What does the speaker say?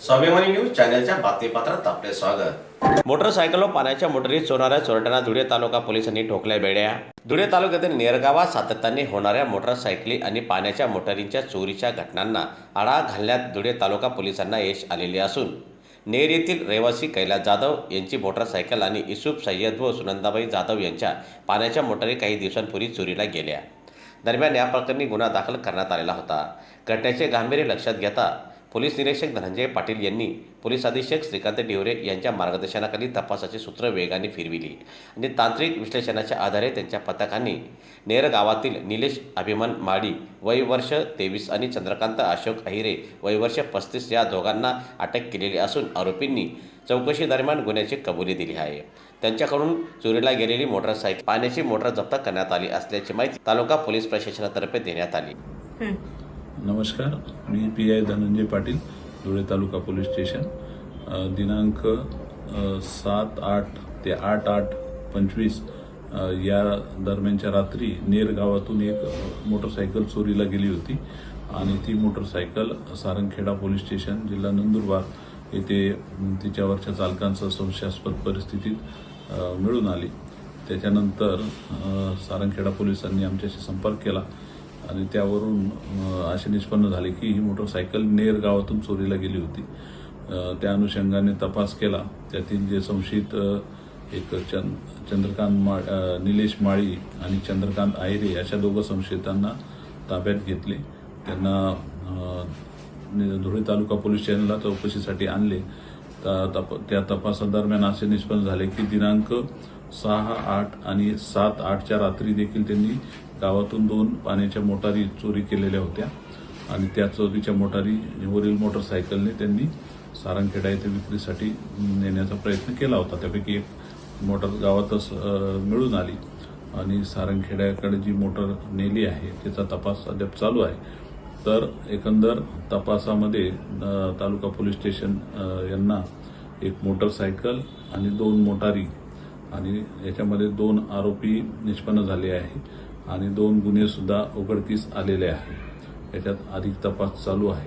स्वाभिमानी न्यूज चॅनलच्या बातमीपत्रात आपले स्वागत. मोटरसायकलवर पाण्याच्या मोटरीत सोडणाऱ्या चोरट्यांना धुळे तालुका पोलिसांनी ठोकल्या बेड्या. धुळे तालुक्यातील नेरगावात सातत्याने होणाऱ्या मोटरसायकली आणि पाण्याच्या मोटारींच्या चोरीच्या घटनांना आळा घालण्यात धुळे तालुका पोलिसांना यश आलेले असून नेर येथील रहिवासी कैलास जाधव यांची मोटरसायकल आणि इसूफ सय्यद व सुनंदाबाई जाधव यांच्या पाण्याच्या मोटारी काही दिवसांपूर्वी चोरीला गेल्या. दरम्यान या प्रकरणी गुन्हा दाखल करण्यात आलेला होता. घटनेचे गांभीर्य लक्षात घेता पोलीस निरीक्षक धनंजय पाटील यांनी पोलीस अधीक्षक श्रीकांत डिवरे यांच्या मार्गदर्शनाखाली तपासाची सूत्र वेगाने फिरविली आणि तांत्रिक विश्लेषणाच्या आधारे त्यांच्या पथकांनी नेर गावातील निलेश अभिमान माळी वयवर्ष तेवीस आणि चंद्रकांत अशोक अहिरे वयवर्ष पस्तीस या दोघांना अटक केलेली असून आरोपींनी चौकशी दरम्यान गुन्ह्याची कबुली दिली आहे. त्यांच्याकडून चोरीला गेलेली मोटरसायकल पाण्याची मोटर जप्त करण्यात आली असल्याची माहिती तालुका पोलीस प्रशासनातर्फे देण्यात आली. नमस्कार. मी P I Dhananjay Patil Dhule taluka police station. दिनांक सात आठ ते आठ आठ पंचवीस या दरम्यानच्या रात्री नेर गावातून एक मोटरसायकल चोरीला गेली होती आणि ती मोटरसायकल सारंगखेडा पोलीस स्टेशन जिल्हा नंदुरबार येथे तिच्यावरच्या चालकांचं संशयास्पद परिस्थितीत मिळून आली. त्याच्यानंतर सारंगखेडा पोलिसांनी आमच्याशी संपर्क केला. आणि त्यावरून असे निष्पन्न झाले की ही मोटरसायकल नेर गावातून चोरीला गेली होती. त्या अनुषंगाने तपास केला. त्यातील जे संशयित एक चंद चंद्रकांत मा निलेश माळी आणि चंद्रकांत आहिरे अशा दोघं संशयितांना ताब्यात घेतले. त्यांना धुळे तालुका पोलीस स्टेशनला चौकशीसाठी आणले. तप- त्या तपासादरम्यान असे निष्पन्न झाले की दिनांक सहा आठ आणि सात आठच्या रात्री देखील त्यांनी गावातून दोन पाण्याच्या मोटारी चोरी केलेल्या होत्या आणि त्या चोरीच्या मोटारी वरील मोटरसायकलने त्यांनी सारंगखेडा येथे विक्रीसाठी नेण्याचा प्रयत्न केला होता. त्यापैकी एक मोटर गावातच मिळून आली आणि सारंगखेड्याकडे जी मोटर नेली आहे त्याचा तपास अद्याप चालू आहे. तर एकंदर तपासामध्ये तालुका पोलीस स्टेशन यांना एक मोटरसायकल आणि दोन मोटारी आणि याच्यामध्ये दोन आरोपी निष्पन्न झाले आहे. आणि दोन गुन्हेसुद्धा उघडकीस आलेले आहे याच्यात अधिक तपास चालू आहे.